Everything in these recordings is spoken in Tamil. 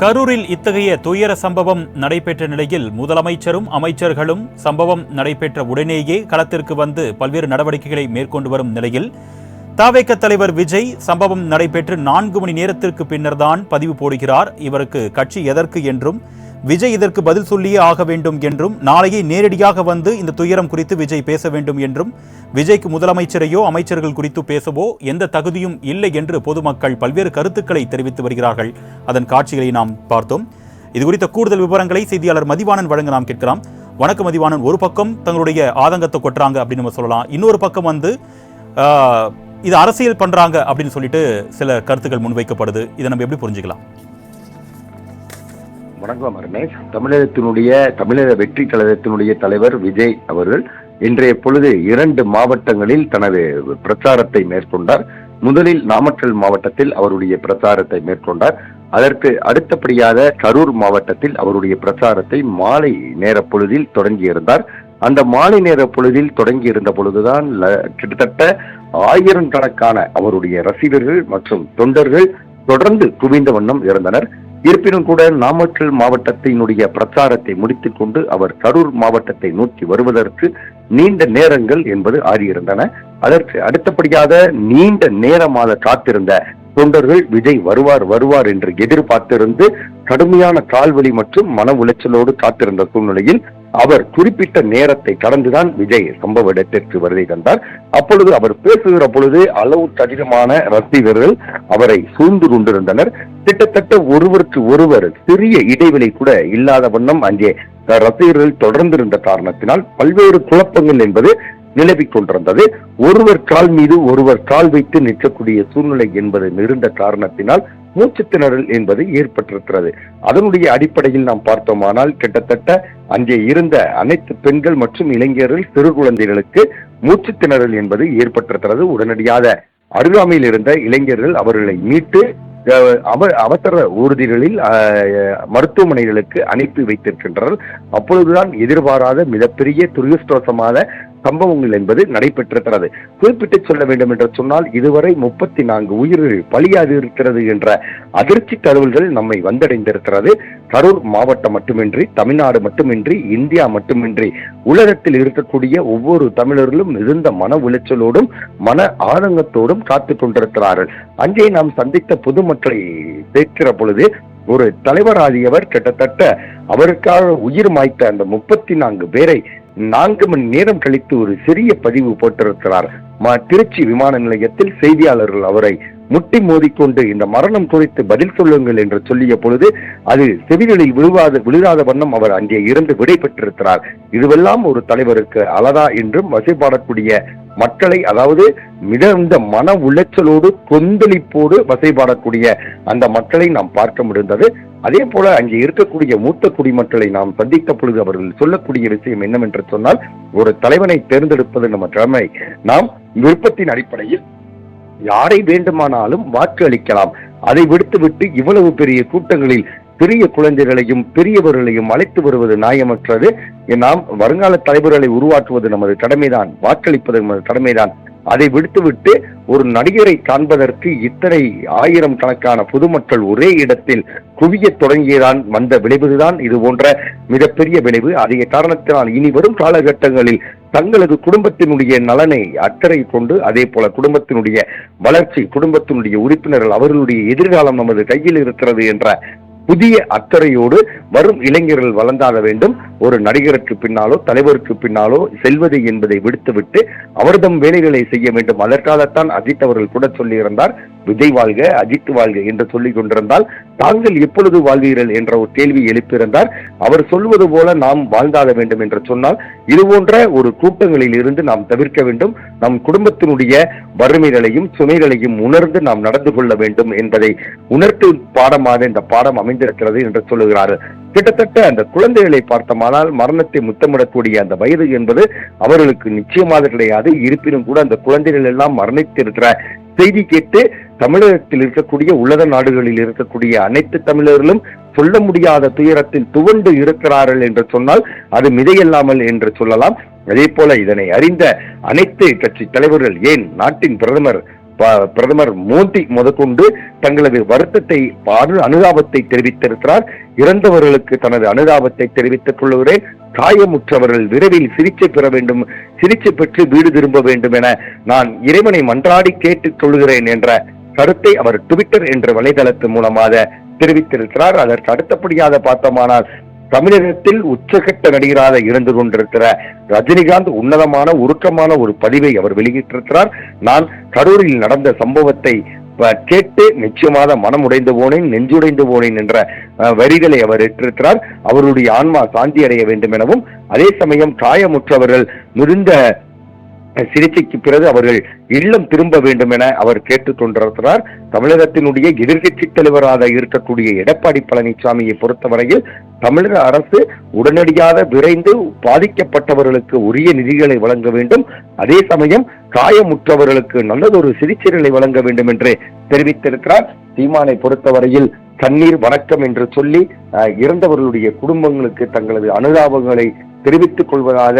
கரூரில் இத்தகைய துயர சம்பவம் நடைபெற்ற நிலையில் முதலமைச்சரும் அமைச்சர்களும் சம்பவம் நடைபெற்ற உடனேயே களத்திற்கு வந்து பல்வேறு நடவடிக்கைகளை மேற்கொண்டு வரும் நிலையில் தாவேக்க தலைவர் விஜய் சம்பவம் நடைபெற்று நான்கு மணி நேரத்திற்கு பின்னர்தான் பதிவு போடுகிறார். இவருக்கு கட்சி எதற்கு என்றும் விஜய் இதற்கு பதில் சொல்லியே ஆக வேண்டும் என்றும் நாளையே நேரடியாக வந்து இந்த துயரம் குறித்து விஜய் பேச வேண்டும் என்றும் விஜய்க்கு முதலமைச்சரையோ அமைச்சர்கள் குறித்து பேசவோ எந்த தகுதியும் இல்லை என்று பொதுமக்கள் பல்வேறு கருத்துக்களை தெரிவித்து வருகிறார்கள். அதன் காட்சிகளை நாம் பார்த்தோம். இது குறித்த கூடுதல் விவரங்களை செய்தியாளர் மதிவாணன் வழங்க நாம் கேட்கலாம். வணக்கம் மதிவாணன். ஒரு பக்கம் தங்களுடைய ஆதங்கத்தை கொட்டுறாங்க அப்படின்னு நம்ம சொல்லலாம். இன்னொரு பக்கம் வந்து இது அரசியல் பண்றாங்க அப்படின்னு சொல்லிட்டு சில கருத்துக்கள் முன்வைக்கப்படுது. இதை நம்ம எப்படி புரிஞ்சுக்கலாம்? வணக்கம் ரமேஷ் தமிழகத்தினுடைய தமிழக வெற்றி கழகத்தினுடைய தலைவர் விஜய் அவர்கள் இன்றைய பொழுது இரண்டு மாவட்டங்களில் தனது பிரச்சாரத்தை மேற்கொண்டார். முதலில் நாமக்கல் மாவட்டத்தில் அவருடைய பிரச்சாரத்தை மேற்கொண்டார். அதற்கு அடுத்தபடியாக கரூர் மாவட்டத்தில் அவருடைய பிரச்சாரத்தை மாலை நேர பொழுதில் தொடங்கியிருந்தார். அந்த மாலை நேர பொழுதில் தொடங்கியிருந்த பொழுதுதான் கிட்டத்தட்ட ஆயிரம் கணக்கான அவருடைய ரசிகர்கள் மற்றும் தொண்டர்கள் தொடர்ந்து குவிந்த வண்ணம் இருந்தனர். இருப்பினும் கூட நாமக்கல் மாவட்டத்தினுடைய பிரச்சாரத்தை முடித்துக் கொண்டு அவர் கரூர் மாவட்டத்தை நோக்கி வருவதற்கு நீண்ட நேரங்கள் என்பது ஆறியிருந்தன. அதற்கு அடுத்தபடியாக நீண்ட நேரமாக காத்திருந்த தொண்டர்கள் விஜய் வருவார் வருவார் என்று எதிர்பார்த்திருந்து கடுமையான கால்வலி மற்றும் மன உளைச்சலோடு காத்திருந்த சூழ்நிலையில் அவர் குறிப்பிட்ட நேரத்தை கடந்துதான் விஜய் சம்பவ இடத்திற்கு வருகை தந்தார். அப்பொழுது அவர் பேசுகிற பொழுது அளவு அதிகமான ரசிகர்கள் அவரை சூழ்ந்து கொண்டிருந்தனர். கிட்டத்தட்ட ஒருவருக்கு ஒருவர் சிறிய இடைவெளி கூட இல்லாத வண்ணம் அங்கே ரசிகர்கள் தொடர்ந்திருந்த காரணத்தினால் பல்வேறு குழப்பங்கள் என்பது நிலவிக் கொண்டிருந்தது. ஒருவர் கால் மீது ஒருவர் கால் வைத்து நிற்கக்கூடிய சூழ்நிலை என்பது நிறுந்த காரணத்தினால் மூச்சுத்திணறல் என்பது ஏற்பட்டிருக்கிறது. அதனுடைய அடிப்படையில் நாம் பார்த்தோமானால் கிட்டத்தட்ட அங்கே இருந்த அனைத்து பெண்கள் மற்றும் இளைஞர்கள் சிறு குழந்தைகளுக்கு மூச்சுத்திணறல் என்பது ஏற்பட்டிருக்கிறது உடனடியாக. அருகாமையில் இருந்த இளைஞர்கள் அவர்களை மீட்டு அவ- அவசர ஊர்திகளில் மருத்துவமனைகளுக்கு அனுப்பி வைத்திருக்கின்றனர். அப்பொழுதுதான் எதிர்பாராத மிகப்பெரிய துரிதஷ்டோசமான சம்பவங்கள் என்பது நடைபெற்றிருக்கிறது. குறிப்பிட்டு சொல்ல வேண்டும் என்று சொன்னால் இதுவரை முப்பத்தி நான்கு உயிர்கள் பலியாக இருக்கிறது என்ற அதிர்ச்சி தகவல்கள் நம்மை வந்தடைந்திருக்கிறது. கரூர் மாவட்டம் மட்டுமின்றி தமிழ்நாடு மட்டுமின்றி இந்தியா மட்டுமின்றி உலகத்தில் இருக்கக்கூடிய ஒவ்வொரு தமிழர்களும் மிகுந்த மன உளைச்சலோடும் மன ஆதங்கத்தோடும் காத்து கொண்டிருக்கிறார்கள். அங்கே நாம் சந்தித்த பொதுமக்களை பேசுகிற பொழுது ஒரு தலைவராகியவர் கிட்டத்தட்ட அவருக்காக உயிர் மாய்த்த அந்த முப்பத்தி நான்கு பேரை நான்கு மணி நேரம் கழித்து ஒரு சிறிய பதிவு போட்டிருக்கிறார். ம- திருச்சி விமான நிலையத்தில் செய்தியாளர்கள் அவரை முட்டி மோதிக்கொண்டு இந்த மரணம் குறித்து பதில் சொல்லுங்கள் என்று சொல்லிய பொழுது அது செவிகளில் விழுவாத விழுகாத வண்ணம் அவர் அங்கே இருந்து விடை பெற்றிருக்கிறார். இதுவெல்லாம் ஒரு தலைவருக்கு அலதா என்றும் வசைபாடக்கூடிய மக்களை அதாவது மிகுந்த மன உளைச்சலோடு கொந்தளிப்போடு வசைபாடக்கூடிய அந்த மக்களை நாம் பார்க்க முடிந்தது. அதே போல அங்கே இருக்கக்கூடிய மூத்த குடிமக்களை நாம் சந்தித்த பொழுது அவர்கள் சொல்லக்கூடிய விஷயம் என்னவென்று சொன்னால் ஒரு தலைவனை தேர்ந்தெடுப்பது நம்ம கடமை. நாம் விருப்பத்தின் அடிப்படையில் யாரை வேண்டுமானாலும் வாக்கு அளிக்கலாம். அதை விடுத்துவிட்டு இவ்வளவு பெரிய கூட்டங்களில் பெரிய குழந்தைகளையும் பெரியவர்களையும் அழைத்து வருவது நியாயமற்றது. நாம் வருங்கால தலைவர்களை உருவாக்குவது நமது கடமைதான். வாக்களிப்பது நமது கடமைதான். அதை விடுத்துவிட்டு ஒரு நடிகரை காண்பதற்கு இத்தனை ஆயிரம் கணக்கான பொதுமக்கள் ஒரே இடத்தில் குவியத் தொடங்கியதான் வந்த விளைவுதான் இது போன்ற மிகப்பெரிய விளைவு. அதிக காரணத்தினால் இனி வரும் காலகட்டங்களில் தங்களது குடும்பத்தினுடைய நலனை அக்கறை கொண்டு அதே போல குடும்பத்தினுடைய வளர்ச்சி குடும்பத்தினுடைய உறுப்பினர்கள் அவர்களுடைய எதிர்காலம் நமது கையில் இருக்கிறது என்ற புதிய அக்கறையோடு வரும் இளைஞர்கள் வளர்ந்தாக வேண்டும். ஒரு நடிகருக்கு பின்னாலோ தலைவருக்கு பின்னாலோ செல்வது என்பதை விடுத்துவிட்டு அவர்தம் வேலைகளை செய்ய வேண்டும். அதற்காகத்தான் அஜித் அவர்கள் கூட சொல்லியிருந்தார் விஜய் வாழ்க அஜித் வாழ்க என்று சொல்லிக் கொண்டிருந்தால் தாங்கள் எப்பொழுது வாழ்வீர்கள் என்ற ஒரு கேள்வி எழுப்பியிருந்தார். அவர் சொல்வது போல நாம் வாழ்ந்தாக வேண்டும் என்று சொன்னால் இது போன்ற ஒரு கூட்டங்களில் இருந்து நாம் தவிர்க்க வேண்டும். நம் குடும்பத்தினுடைய வறுமைகளையும் சுமைகளையும் உணர்ந்து நாம் நடந்து கொள்ள வேண்டும் என்பதை உணர்த்து பாடமாக இந்த பாடம் அமைந்திருக்கிறது என்று சொல்லுகிறார் கிட்டத்தட்ட அந்த குழந்தைகளை பார்த்தமானால் மரணத்தை முத்தமிடக்கூடிய அந்த வயது என்பது அவர்களுக்கு நிச்சயமாக கிடையாது. இருப்பினும் கூட அந்த குழந்தைகள் எல்லாம் மரணித்திருக்கிற செய்தி கேட்டு தமிழகத்தில் இருக்கக்கூடிய உலக நாடுகளில் இருக்கக்கூடிய அனைத்து தமிழர்களும் சொல்ல முடியாத துயரத்தில் துவண்டு இருக்கிறார்கள் என்று சொன்னால் அது மிதையல்லாமல் என்று சொல்லலாம். அதே போல இதனை அறிந்த அனைத்து கட்சி தலைவர்கள் ஏன் நாட்டின் பிரதமர் பிரதமர் மோடி முதற்கொண்டு தங்களது வருத்தத்தை பாடு அனுதாபத்தை தெரிவித்திருக்கிறார். இறந்தவர்களுக்கு தனது அனுதாபத்தை தெரிவித்துக் கொள்கிறேன் காயமுற்றவர்கள் விரைவில் சிகிச்சை பெற வேண்டும் சிகிச்சை பெற்று வீடு திரும்ப வேண்டும் என நான் இறைவனை மன்றாடி கேட்டுக் கொள்கிறேன் என்ற கருத்தை அவர் ட்விட்டர் என்ற வலைதளத்தின் மூலமாக தெரிவித்திருக்கிறார். அதற்கு அடுத்தபடியாக பார்த்தோமானால் தமிழகத்தில் உச்சகட்ட நடிகராக இருந்து கொண்டிருக்கிற ரஜினிகாந்த் உன்னதமான உருக்கமான ஒரு பதிவை அவர் வெளியிட்டிருக்கிறார். நான் கரூரில் நடந்த சம்பவத்தை கேட்டு நிச்சயமாக மனம் உடைந்து போனேன் நெஞ்சுடைந்து போனேன் என்ற வரிகளை அவர் இட்டிருக்கிறார். அவருடைய ஆன்மா சாந்தி அடைய வேண்டும் எனவும் அதே சமயம் காயமுற்றவர்கள் மிகுந்த சிகிச்சைக்கு பிறகு அவர்கள் இல்லம் திரும்ப வேண்டும் என அவர் கேட்டுக் கொண்டிருக்கிறார் தமிழகத்தினுடைய எதிர்கட்சி தலைவராக இருக்கக்கூடிய எடப்பாடி பழனிசாமியை பொறுத்தவரையில் தமிழக அரசு உடனடியாக விரைந்து பாதிக்கப்பட்டவர்களுக்கு உரிய நிதிகளை வழங்க வேண்டும். அதே சமயம் காயமுற்றவர்களுக்கு நல்லதொரு சிகிச்சைகளை வழங்க வேண்டும் என்று தெரிவித்திருக்கிறார். சீமானை பொறுத்தவரையில் கண்ணீர் வணக்கம் என்று சொல்லி இறந்தவர்களுடைய குடும்பங்களுக்கு தங்களது அனுதாபங்களை தெரிவித்துக் கொள்வதாக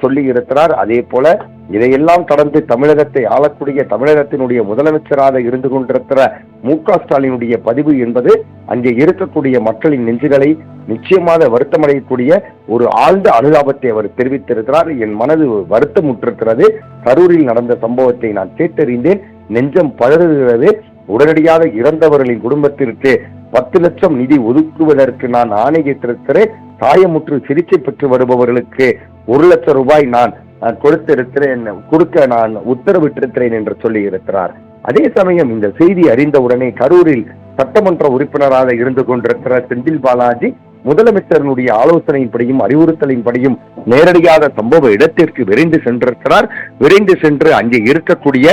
சொல்லி இருக்கிறார். அதே போல இதையெல்லாம் கடந்து தமிழகத்தை ஆளக்கூடிய தமிழகத்தினுடைய முதலமைச்சராக இருந்து கொண்டிருக்கிற மு க ஸ்டாலினுடைய பதிவு என்பது அங்கே இருக்கக்கூடிய மக்களின் நெஞ்சுகளை நிச்சயமாக வருத்தமடையக்கூடிய ஒரு ஆழ்ந்த அனுதாபத்தை அவர் தெரிவித்திருக்கிறார். என் மனது வருத்தமுற்றிருக்கிறது. கரூரில் நடந்த சம்பவத்தை நான் கேட்டறிந்தேன். நெஞ்சம் பதறுகிறது உடனடியாக இறந்தவர்களின் குடும்பத்திற்கு பத்து லட்சம் நிதி ஒதுக்குவதற்கு நான் ஆணையிட்டிருக்கிறேன். காயமுற்று சிகிச்சை பெற்று வருபவர்களுக்கு ஒரு லட்சம் ரூபாய் நான் கொடுத்திருக்கிறேன் கொடுக்க நான் உத்தரவிட்டிருக்கிறேன் என்று சொல்லி இருக்கிறார் அதே சமயம் இந்த செய்தி அறிந்தவுடனே கரூரில் சட்டமன்ற உறுப்பினராக இருந்து கொண்டிருக்கிற செந்தில் பாலாஜி முதலமைச்சரினுடைய ஆலோசனையின்படியும் அறிவுறுத்தலின்படியும் நேரடியாக சம்பவ இடத்திற்கு விரைந்து சென்றிருக்கிறார். விரைந்து சென்று அங்கே இருக்கக்கூடிய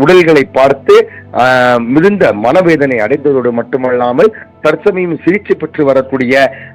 உடல்களை பார்த்து மிகுந்த மனவேதனை அடைந்ததோடு மட்டுமல்லாமல் தற்சமயம் சிகிச்சை பெற்று வரக்கூடிய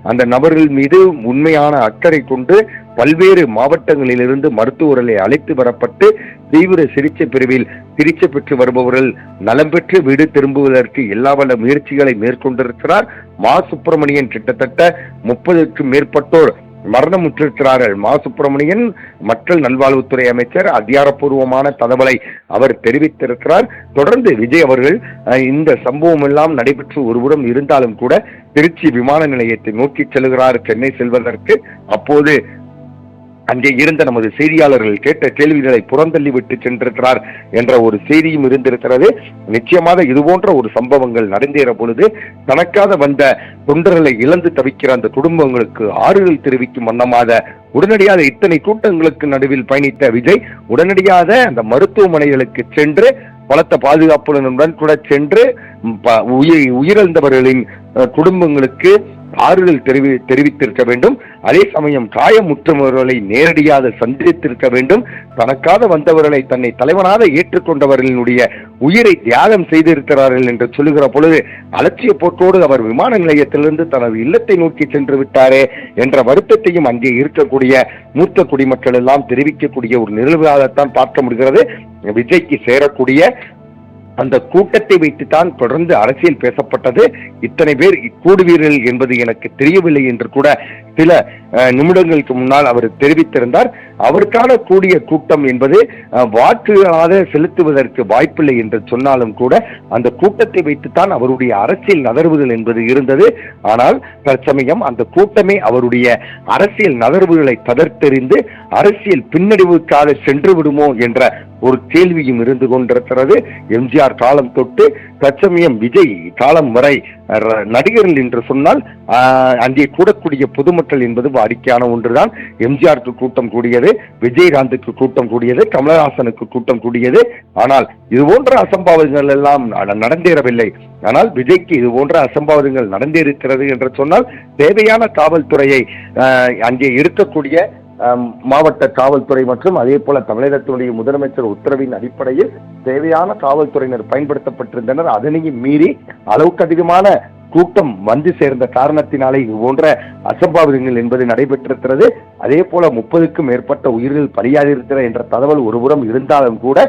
அந்த நபர்கள் மீது உண்மையான அக்கறை கொண்டு பல்வேறு மாவட்டங்களிலிருந்து மருத்துவர்களை அழைத்து வரப்பட்டு தீவிர சிகிச்சை பிரிவில் சிகிச்சை பெற்று வருபவர்கள் நலம் பெற்று வீடு திரும்புவதற்கு எல்லா வல்ல முயற்சிகளை மேற்கொண்டிருக்கிறார். மா சுப்பிரமணியன் கிட்டத்தட்ட முப்பதுக்கும் மேற்பட்டோர் மரணமுற்றிருக்கிறார்கள் மா சுப்பிரமணியன் மக்கள் நல்வாழ்வுத்துறை அமைச்சர் அதிகாரப்பூர்வமான தகவலை அவர் தெரிவித்திருக்கிறார். தொடர்ந்து விஜய் அவர்கள் இந்த சம்பவம் எல்லாம் நடைபெற்று ஒருபுறம் இருந்தாலும் கூட திருச்சி விமான நிலையத்தை நோக்கி செல்கிறார் சென்னை செல்வதற்கு. அப்போது அங்கே இருந்த நமது செய்தியாளர்கள் கேட்ட கேள்விகளை புறந்தள்ளி விட்டு சென்றிருக்கிறார் என்ற ஒரு செய்தியும் இருந்திருக்கிறது. நிச்சயமாக இது போன்ற ஒரு சம்பவங்கள் நடந்தேற பொழுது தனக்காக வந்த தொண்டர்களை இழந்து தவிக்கிற அந்த குடும்பங்களுக்கு ஆறுதல் தெரிவிக்கும் வண்ணமாக உடனடியாக இத்தனை கூட்டங்களுக்கு நடுவில் பயணித்த விஜய் உடனடியாக அந்த மருத்துவமனைகளுக்கு சென்று பலத்த பாதுகாப்புடன் கூட சென்று ப- உயிரிழந்தவர்களின் குடும்பங்களுக்கு ஆறுதல் தெரிவி தெரிவித்திருக்க வேண்டும். அதே சமயம் காயமுற்றவர்களை நேரடியாக சந்தித்திருக்க வேண்டும். தனக்காக வந்தவர்களை தன்னை தலைவனாக ஏற்றுக்கொண்டவர்களினுடைய உயிரை தியாகம் செய்திருக்கிறார்கள் என்று சொல்லுகிற பொழுது அலட்சிய போக்கோடு அவர் விமான நிலையத்திலிருந்து தனது இல்லத்தை நோக்கி சென்று விட்டாரே என்ற வருத்தத்தையும் அங்கே இருக்கக்கூடிய மூத்த குடிமக்கள் எல்லாம் தெரிவிக்கக்கூடிய ஒரு நிகழ்வாகத்தான் பார்க்க முடிகிறது. விஜய்க்கு சேரக்கூடிய அந்த கூட்டத்தை வைத்துத்தான் தொடர்ந்து அரசியல் பேசப்பட்டது. இத்தனை பேர் கூடுவீர்கள் என்பது எனக்கு தெரியவில்லை என்று கூட சில நிமிடங்களுக்கு முன்னால் அவர் தெரிவித்திருந்தார். அவருக்கான கூடிய கூட்டம் என்பது வாக்குகளாக செலுத்துவதற்கு வாய்ப்பில்லை என்று சொன்னாலும் கூட அந்த கூட்டத்தை வைத்துத்தான் அவருடைய அரசியல் நகர்வுகள் என்பது இருந்தது. ஆனால் தற்சமயம் அந்த கூட்டமே அவருடைய அரசியல் நகர்வுகளை தகர்த்தெறிந்து அரசியல் பின்னடைவுக்காக சென்று விடுமோ என்ற ஒரு கேள்வியும் இருந்து கொண்டிருக்கிறது. எம்ஜிஆர் காலம் தொட்டு தற்சமயம் விஜய் காலம் வரை ர- நடிகர்கள் என்று சொன்னால் அங்கே கூடக்கூடிய பொதுமக்கள் என்பது வாடிக்கையான ஒன்றுதான். எம்ஜிஆருக்கு கூட்டம் கூடியது விஜயகாந்துக்கு கூட்டம் கூடியது கமலஹாசனுக்கு கூட்டம் கூடியது. ஆனால் இது போன்ற அசம்பாவிதங்கள் எல்லாம் நடந்தேறவில்லை. ஆனால் விஜய்க்கு இது போன்ற அசம்பாவிதங்கள் நடந்தேறிருக்கிறது என்று சொன்னால் தேவையான காவல்துறையை அங்கே இருக்கக்கூடிய மாவட்ட காவல்துறை மற்றும் அதே போல தமிழகத்தினுடைய முதலமைச்சர் உத்தரவின் அடிப்படையில் தேவையான காவல்துறையினர் பயன்படுத்தப்பட்டிருந்தனர். அதனையும் மீறி அளவுக்கு அதிகமான கூட்டம் வந்து சேர்ந்த காரணத்தினாலே இது போன்ற அசம்பாவிதங்கள் என்பது நடைபெற்றிருக்கிறது. அதே போல முப்பதுக்கும் மேற்பட்ட உயிர்கள் பலியாகியிருக்கிற என்ற தகவல் ஒருபுறம் இருந்தாலும் கூட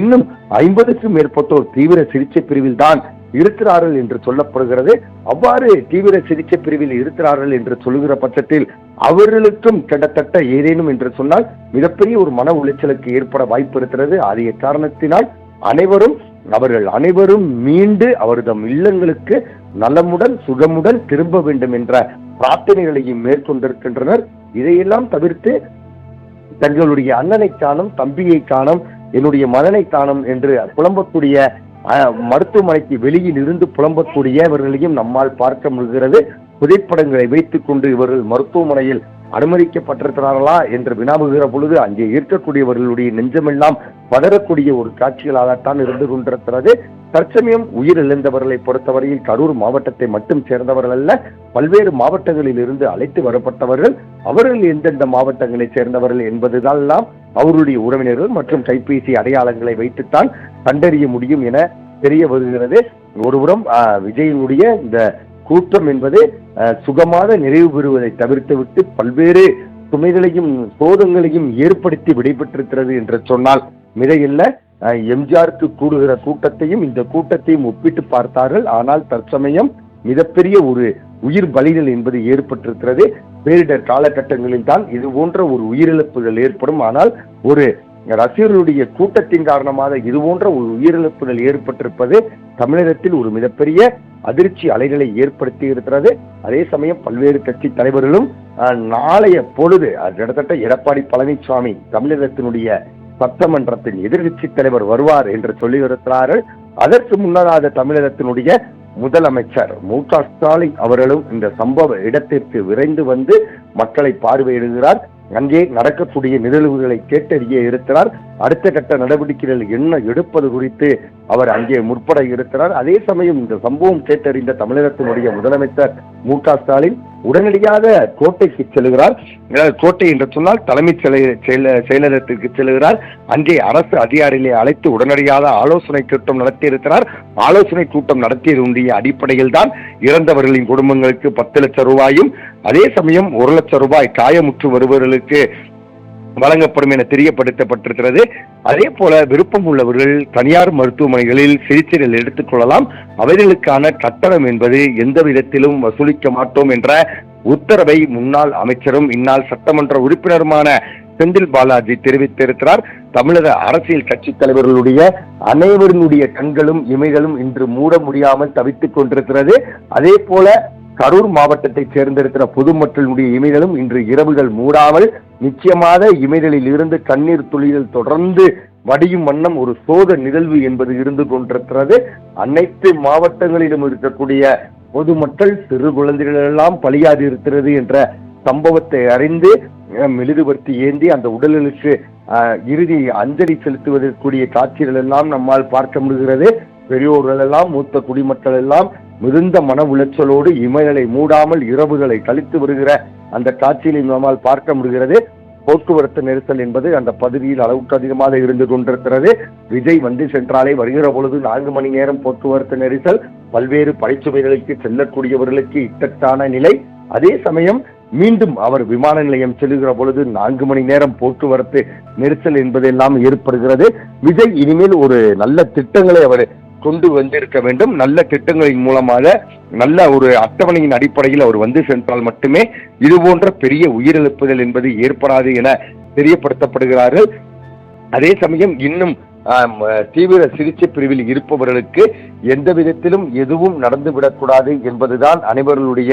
இன்னும் ஐம்பதுக்கும் மேற்பட்டோர் தீவிர சிகிச்சை பிரிவில் தான் இருக்கிறார்கள் என்று சொல்லப்படுகிறது. அவ்வாறு தீவிர சிகிச்சை பிரிவில் இருக்கிறார்கள் என்று சொல்லுகிற பட்சத்தில் அவர்களுக்கும் கிட்டத்தட்ட ஏதேனும் என்று சொன்னால் மிகப்பெரிய ஒரு மன உளைச்சலுக்கு ஏற்பட வாய்ப்பு இருக்கிறது. அதே காரணத்தினால் அனைவரும் அவர்கள் அனைவரும் மீண்டு அவர்தம் இல்லங்களுக்கு நலமுடன் சுகமுடன் திரும்ப வேண்டும் என்ற பிரார்த்தனைகளையும் மேற்கொண்டிருக்கின்றனர். இதையெல்லாம் தவிர்த்து தங்களுடைய அண்ணனை காணும் தம்பியை காணும் என்னுடைய மகனை காணும் என்று புலம்பக்கூடிய அஹ், மருத்துவமனைக்கு வெளியில் இருந்து புலம்பக்கூடியவர்களையும் நம்மால் பார்க்க முடிகிறது. புதைப்படங்களை வைத்துக் கொண்டு இவர்கள் மருத்துவமனையில் அனுமதிக்கப்பட்டிருக்கிறார்களா என்று வினாவுகிற பொழுது அங்கே இருக்கக்கூடியவர்களுடைய நெஞ்சமெல்லாம் பதறக்கூடிய ஒரு காட்சிகளாகத்தான் இருந்து கொண்டிருக்கிறது. தற்சமயம் உயிரிழந்தவர்களை பொறுத்தவரையில் கரூர் மாவட்டத்தை மட்டும் சேர்ந்தவர்கள் அல்ல பல்வேறு மாவட்டங்களில் இருந்து அழைத்து வரப்பட்டவர்கள் அவர்கள் எந்தெந்த மாவட்டங்களைச் சேர்ந்தவர்கள் என்பதுதான் அவருடைய உறவினர்கள் மற்றும் கைபேசி அடையாளங்களை வைத்துத்தான் கண்டறிய முடியும் என தெரிய வருகிறது. ஒருபுறம் விஜயனுடைய இந்த கூட்டம் என்பது சுகமாக நிறைவு பெறுவதை தவிர்த்துவிட்டு பல்வேறு சுமைகளையும் சோதங்களையும் ஏற்படுத்தி விடைபெற்றிருக்கிறது என்று சொன்னால் மிதையில்ல எம்ஜிஆருக்கு கூடுகிற கூட்டத்தையும் இந்த கூட்டத்தையும் ஒப்பிட்டு பார்த்தார்கள். ஆனால் தற்சமயம் மிகப்பெரிய ஒரு உயிர் பலிகள் என்பது ஏற்பட்டிருக்கிறது. பேரிடர் காலகட்டங்களில் தான் இது போன்ற ஒரு உயிரிழப்புகள் ஏற்படும். ஆனால் ஒரு ரசிகர்களுடைய கூட்டத்தின் காரணமாக இது போன்ற ஒரு உயிரிழப்புகள் ஏற்பட்டிருப்பது தமிழகத்தில் ஒரு மிகப்பெரிய அதிர்ச்சி அலைகளை ஏற்படுத்தி இருக்கிறது. அதே சமயம் பல்வேறு கட்சி தலைவர்களும் நாளைய பொழுது கிட்டத்தட்ட எடப்பாடி பழனிசாமி தமிழகத்தினுடைய சட்டமன்றத்தின் எதிர்கட்சி தலைவர் வருவார் என்று சொல்லியிருக்கிறார்கள். அதற்கு முன்னதாக தமிழகத்தினுடைய முதலமைச்சர் மு க ஸ்டாலின் அவர்களும் இந்த சம்பவ இடத்திற்கு விரைந்து வந்து மக்களை பார்வையிடுகிறார். அங்கே நடக்கக்கூடிய நிகழ்வுகளை கேட்டறிய இருக்கிறார். அடுத்த கட்ட நடவடிக்கைகள் என்ன எடுப்பது குறித்து அவர் அங்கே முற்பட இருக்கிறார். அதே சமயம் இந்த சம்பவம் கேட்டறிந்த தமிழகத்தினுடைய முதலமைச்சர் மு க ஸ்டாலின் உடனடியாக கோட்டைக்கு செல்கிறார். கோட்டை என்று சொன்னால் தலைமைச் செயல- செயலகத்திற்கு செல்கிறார். அங்கே அரசு அதிகாரிகளை அழைத்து உடனடியாக ஆலோசனை கூட்டம் நடத்தியிருக்கிறார். ஆலோசனை கூட்டம் நடத்தியதுடைய அடிப்படையில் தான் இறந்தவர்களின் குடும்பங்களுக்கு பத்து லட்சம் ரூபாயும் அதே சமயம் ஒரு லட்சம் ரூபாய் காயமுற்று வருபவர்களுக்கு வழங்கப்படும் என தெரியப்படுத்தப்பட்டிருக்கிறது. அதே போல விருப்பம் உள்ளவர்கள் தனியார் மருத்துவமனைகளில் சிகிச்சைகள் எடுத்துக்கொள்ளலாம் அவர்களுக்கான கட்டணம் என்பது எந்த விதத்திலும் வசூலிக்க மாட்டோம் என்ற உத்தரவை முன்னாள் அமைச்சரும் இந்நாள் சட்டமன்ற உறுப்பினருமான செந்தில் பாலாஜி தெரிவித்திருக்கிறார். தமிழக அரசியல் கட்சி தலைவர்களுடைய அனைவருடைய கண்களும் இமைகளும் இன்று மூட முடியாமல் தவித்துக் கொண்டிருக்கிறது. அதே போல கரூர் மாவட்டத்தை சேர்ந்திருக்கிற பொதுமக்களுடைய இமைகளும் இன்று இரவுகள் மூடாமல் நிச்சயமாக இமைகளில் இருந்து கண்ணீர் துளிகள் தொடர்ந்து வடியும் வண்ணம் ஒரு சோத நிகழ்வு என்பது இருந்து கொண்டிருக்கிறது. அனைத்து மாவட்டங்களிலும் இருக்கக்கூடிய பொதுமக்கள் சிறு குழந்தைகளெல்லாம் பலியாது இருக்கிறது என்ற சம்பவத்தை அறிந்து அஹ், ஏந்தி அந்த உடல்களுக்கு இறுதி அஞ்சலி செலுத்துவதற்குரிய காட்சிகள் எல்லாம் நம்மால் பார்க்க முடிகிறது. பெரியோர்கள் எல்லாம் மூத்த குடிமக்கள் எல்லாம் மிகுந்த மன உளைச்சலோடு இமைகளை மூடாமல் இரவுகளை கழித்து வருகிற அந்த காட்சியை நம்மால் பார்க்க முடிகிறது. போக்குவரத்து நெரிசல் என்பது அந்த பகுதியில் அளவுக்கு அதிகமாக இருந்து கொண்டிருக்கிறது. விஜய் வந்து சென்றாலே வருகிற பொழுது நான்கு மணி நேரம் போக்குவரத்து நெரிசல் பல்வேறு படைச்சுவைகளுக்கு செல்லக்கூடியவர்களுக்கு இக்கட்டான நிலை. அதே சமயம் மீண்டும் அவர் விமான நிலையம் செல்லுகிற பொழுது நான்கு மணி நேரம் போக்குவரத்து நெரிசல் என்பதெல்லாம் ஏற்படுகிறது. விஜய் இனிமேல் ஒரு நல்ல திட்டங்களை அவர் கொண்டு வந்திருக்க வேண்டும். நல்ல திட்டங்களின் மூலமாக நல்ல ஒரு அட்டவணையின் அடிப்படையில் அவர் வந்து சென்றால் மட்டுமே இது போன்ற பெரிய உயிரிழப்புகள் என்பது ஏற்படாது என தெரியப்படுத்தப்படுகிறார்கள். அதே சமயம் இன்னும் தீவிர சிகிச்சை பிரிவில் இருப்பவர்களுக்கு எந்த விதத்திலும் எதுவும் நடந்துவிடக்கூடாது என்பதுதான் அனைவர்களுடைய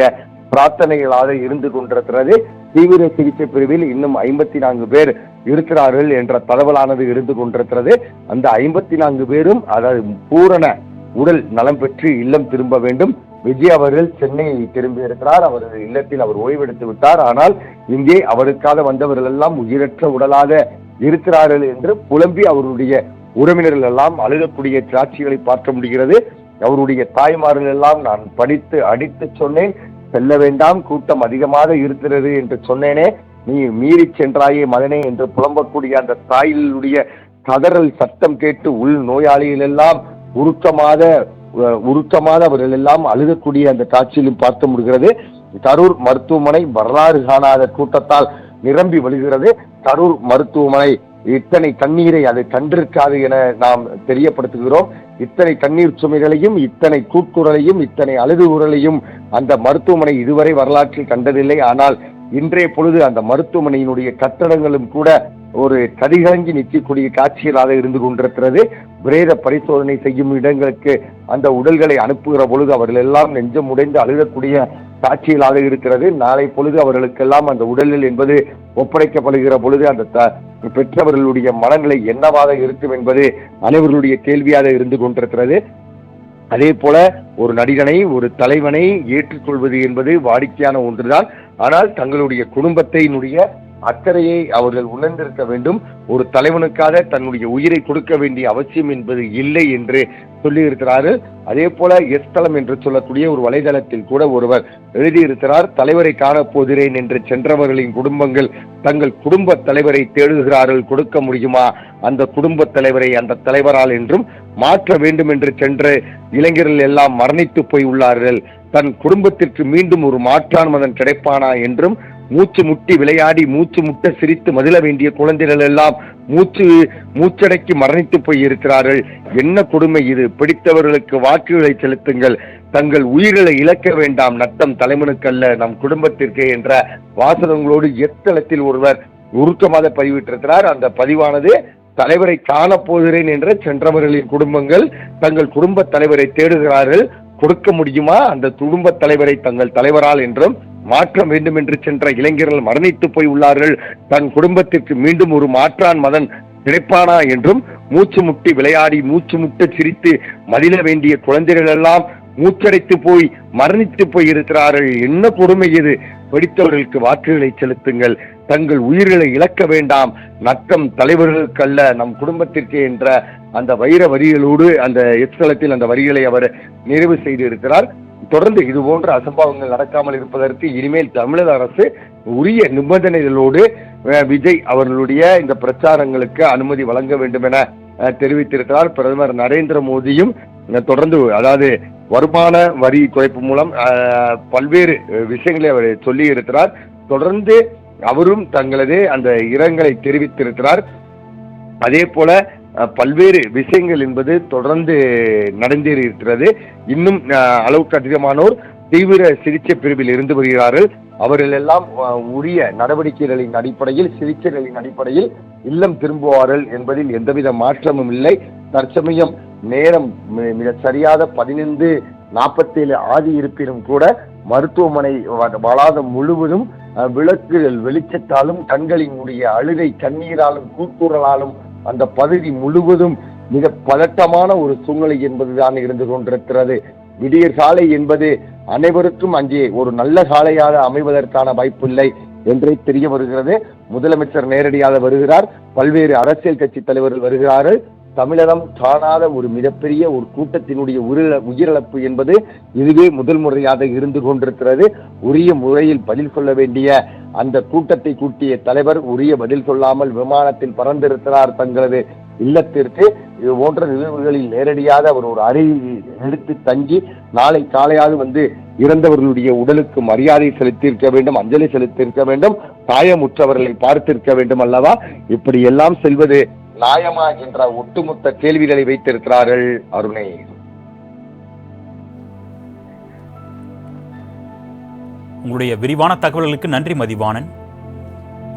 பிரார்த்தனைகளாக இருந்து கொண்டிருக்கிறது. தீவிர சிகிச்சை பிரிவில் இன்னும் ஐம்பத்தி நான்கு பேர் இருக்கிறார்கள் என்ற தகவலானது இருந்து கொண்டிருக்கிறது. அந்த ஐம்பத்தி நான்கு பேரும் அதாவது பூரண உடல் நலம் பெற்று இல்லம் திரும்ப வேண்டும். விஜய் அவர்கள் சென்னையை திரும்பி இருக்கிறார். அவரது இல்லத்தில் அவர் ஓய்வெடுத்து விட்டார். ஆனால் இங்கே அவருக்காக வந்தவர்கள் எல்லாம் உயிரற்ற உடலாக இருக்கிறார்கள் என்று புலம்பி அவருடைய உறவினர்கள் எல்லாம் அழுகக்கூடிய காட்சிகளை பார்க்க முடிகிறது. அவருடைய தாய்மார்கள் எல்லாம் நான் படித்து அடித்து சொன்னேன். செல்ல வேண்டாம் கூட்டம் அதிகமாக இருக்கிறது என்று சொன்னேனே நீ மீறி சென்றாயே மகனே என்று புலம்பக்கூடிய அந்த தாயினுடைய கதறல் சத்தம் கேட்டு உள் நோயாளிகளெல்லாம் உருக்கமாக உருக்கமாக அவர்கள் எல்லாம் அழுகக்கூடிய அந்த காட்சியிலும் பார்க்க முடிகிறது. கரூர் மருத்துவமனை வரலாறு காணாத கூட்டத்தால் நிரம்பி வருகிறது கரூர் மருத்துவமனை இத்தனை தண்ணீரை அது கண்டிருக்காது என நாம் தெரியப்படுத்துகிறோம். இத்தனை தண்ணீர் சுமைகளையும் இத்தனை கூக்குரலையும் இத்தனை அழுகுரலையும் அந்த மருத்துவமனை இதுவரை வரலாற்றில் கண்டதில்லை. ஆனால் இன்றைய பொழுது அந்த மருத்துவமனையினுடைய கட்டடங்களும் கூட ஒரு கதிகலங்கி நிற்கக்கூடிய காட்சிகளாக இருந்து கொண்டிருக்கிறது. பிரேத பரிசோதனை செய்யும் இடங்களுக்கு அந்த உடல்களை அனுப்புகிற பொழுது அவர்கள் எல்லாம் நெஞ்சம் உடைந்து அழுகக்கூடிய காட்சிகளாக இருக்கிறது. நாளை பொழுது அவர்களுக்கெல்லாம் அந்த உடலில் என்பது ஒப்படைக்கப்படுகிற பொழுது அந்த த- பெற்றவர்களுடைய மனநிலை என்னவாக இருக்கும் என்பது அனைவர்களுடைய கேள்வியாக இருந்து கொண்டிருக்கிறது. அதே போல ஒரு நடிகனை ஒரு தலைவனை ஏற்றுக்கொள்வது என்பது வாடிக்கையான ஒன்றுதான். ஆனால் தங்களுடைய குடும்பத்தினுடைய அக்கறையை அவர்கள் உணர்ந்திருக்க வேண்டும். ஒரு தலைவனுக்காக தன்னுடைய உயிரை கொடுக்க வேண்டிய அவசியம் என்பது இல்லை என்று சொல்லியிருக்கிறாரு. அதே போல எஸ்தலம் என்று சொல்லக்கூடிய ஒரு வலைதளத்தில் கூட ஒருவர் எழுதியிருக்கிறார் தலைவரை காணப்போகிறேன் என்று சென்றவர்களின் குடும்பங்கள் தங்கள் குடும்ப தலைவரை தேடுகிறார்கள் கொடுக்க முடியுமா? அந்த குடும்ப தலைவரை அந்த தலைவரால் என்றும் மாற்ற வேண்டும் என்று சென்று இளைஞர்கள் எல்லாம் மரணித்து போய் உள்ளார்கள். தன் குடும்பத்திற்கு மீண்டும் ஒரு மாற்றான் மதன் கிடைப்பானா என்றும் மூச்சு முட்டி விளையாடி மூச்சு முட்ட சிரித்து மதில வேண்டிய குழந்தைகள் எல்லாம் மூச்சு மூச்சடக்கி மரணித்து போய் இருக்கிறார்கள் என்ன கொடுமை இது? பிடித்தவர்களுக்கு வாக்குகளை செலுத்துங்கள். தங்கள் உயிர்களை இழக்க வேண்டாம். நட்டம் தலைமனுக்கல்ல நம் குடும்பத்திற்கு என்ற வாசகங்களோடு எத்தளத்தில் ஒருவர் உருக்கமாக பதிவிட்டிருக்கிறார். அந்த பதிவானது தலைவரை காணப்போகிறேன் என்ற சென்றவர்களின் குடும்பங்கள் தங்கள் குடும்ப தலைவரை தேடுகிறார்கள். கொடுக்க முடியுமா? அந்த குடும்ப தலைவரை தங்கள் தலைவரால் என்றும் மாற்றம் வேண்டும் என்று சென்ற இளைஞர்கள் மரணித்து போய் உள்ளார்கள். தன் குடும்பத்திற்கு மீண்டும் ஒரு மாற்றான் மதன் கிடைப்பானா என்றும் மூச்சு முட்டி விளையாடி மூச்சு முட்ட சிரித்து மதில வேண்டிய குழந்தைகள் எல்லாம் மூச்சடைத்து போய் மரணித்து போய் இருக்கிறார்கள். என்ன கொடுமை இது? படித்தவர்களுக்கு வாக்குகளை செலுத்துங்கள். தங்கள் உயிர்களை இழக்க வேண்டாம். நட்டம் தலைவர்களுக்கல்ல நம் குடும்பத்திற்கே என்ற அந்த வைர வரிகளோடு அந்த எத்தளத்தில் அந்த வரிகளை அவர் நிறைவு செய்து இருக்கிறார். தொடர்ந்து இது போன்ற அசம்பாவங்கள் நடக்காமல் இருப்பதற்கு இனிமேல் தமிழக அரசு உரிய நிபந்தனைகளோடு விஜய் அவர்களுடைய இந்த பிரச்சாரங்களுக்கு அனுமதி வழங்க வேண்டும் என தெரிவித்திருக்கிறார். பிரதமர் நரேந்திர மோடியும் தொடர்ந்து அதாவது வருமான வரி குறைப்பு மூலம் அஹ், பல்வேறு விஷயங்களை அவர் சொல்லி இருக்கிறார் தொடர்ந்து அவரும் தங்களது அந்த இரங்கலை தெரிவித்திருக்கிறார். அதே போல பல்வேறு விஷயங்கள் என்பது தொடர்ந்து நடந்தேறி இருக்கிறது. இன்னும் அளவுக்கு அதிகமானோர் தீவிர சிகிச்சை பிரிவில் இருந்து வருகிறார்கள். அவர்கள் எல்லாம் உரிய நடவடிக்கைகளின் அடிப்படையில் சிகிச்சைகளின் அடிப்படையில் இல்லம் திரும்புவார்கள் என்பதில் எந்தவித மாற்றமும் இல்லை. தற்சமயம் நேரம் மிக சரியாக பதினைந்து நாற்பத்தேழு ஆதி இருப்பினும் கூட மருத்துவமனை வ- வளாகம் முழுவதும் விளக்குகள் வெளிச்சத்தாலும் கண்களினுடைய அழுகை கண்ணீராலும் கூக்குரலாலும் அந்த பகுதி முழுவதும் மிக பதட்டமான ஒரு சூழ்நிலை என்பதுதான் இருந்து கொண்டிருக்கிறது. விடியற் சாலை என்பது அனைவருக்கும் அங்கே ஒரு நல்ல சாலையாக அமைவதற்கான வாய்ப்பில்லை என்றே தெரிய வருகிறது. முதலமைச்சர் நேரடியாக வருகிறார். பல்வேறு அரசியல் கட்சி தலைவர்கள் வருகிறார்கள். தமிழகம் காணாத ஒரு மிகப்பெரிய ஒரு கூட்டத்தினுடைய உயிரிழ உயிரிழப்பு என்பது இதுவே முதல் முறையாக இருந்து கொண்டிருக்கிறது. உரிய முறையில் பதில் சொல்ல வேண்டிய அந்த கூட்டத்தை கூட்டிய தலைவர் உரிய பதில் சொல்லாமல் விமானத்தில் பறந்திருக்கிறார் தங்களது இல்லத்திற்கு. இது போன்ற நிகழ்வுகளில் நேரடியாக அவர் ஒரு அறை எடுத்து தங்கி நாளை காலையாக வந்து இறந்தவர்களுடைய உடலுக்கு மரியாதை செலுத்தியிருக்க வேண்டும் அஞ்சலி செலுத்தியிருக்க வேண்டும் தாயமுற்றவர்களை பார்த்திருக்க வேண்டும் அல்லவா? இப்படி எல்லாம் செல்வது நியாயமா என்ற ஒட்டுமொத்த கேள்விகளை வைத்திருக்கிறார்கள் அருணை. உங்களுடைய விரிவான தகவல்களுக்கு நன்றி மதிவாணன்.